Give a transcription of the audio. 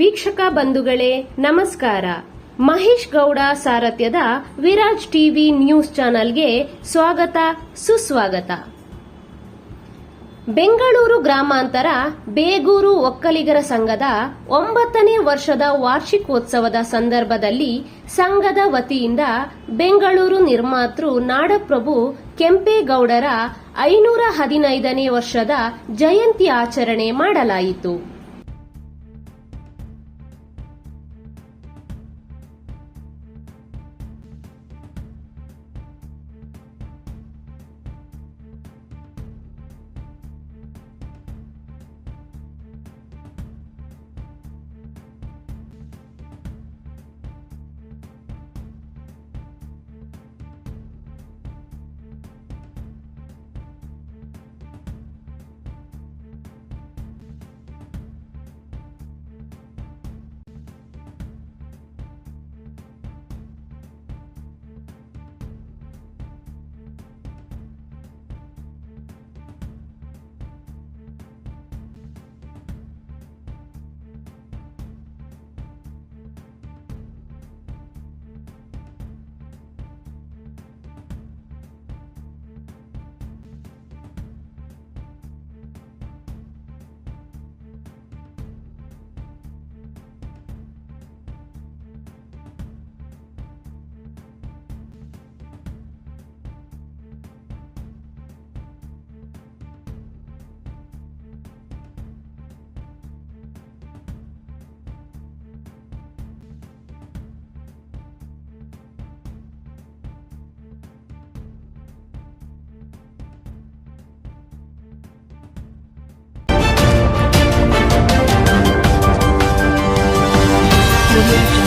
ವೀಕ್ಷಕ ಬಂಧುಗಳೇ ನಮಸ್ಕಾರ. ಮಹೇಶ್ ಗೌಡ ಸಾರಥ್ಯದ ವಿರಾಜ್ ಟಿವಿ ನ್ಯೂಸ್ ಚಾನೆಲ್ಗೆ ಸ್ವಾಗತ ಸುಸ್ವಾಗತ. ಬೆಂಗಳೂರು ಗ್ರಾಮಾಂತರ ಬೇಗೂರು ಒಕ್ಕಲಿಗರ ಸಂಘದ ಒಂಬತ್ತನೇ ವರ್ಷದ ವಾರ್ಷಿಕೋತ್ಸವದ ಸಂದರ್ಭದಲ್ಲಿ ಸಂಘದ ವತಿಯಿಂದ ಬೆಂಗಳೂರು ನಿರ್ಮಾತೃ ನಾಡಪ್ರಭು ಕೆಂಪೇಗೌಡರ ಐನೂರ ಹದಿನೈದನೇ ವರ್ಷದ ಜಯಂತಿ ಆಚರಣೆ ಮಾಡಲಾಯಿತು. Revolution.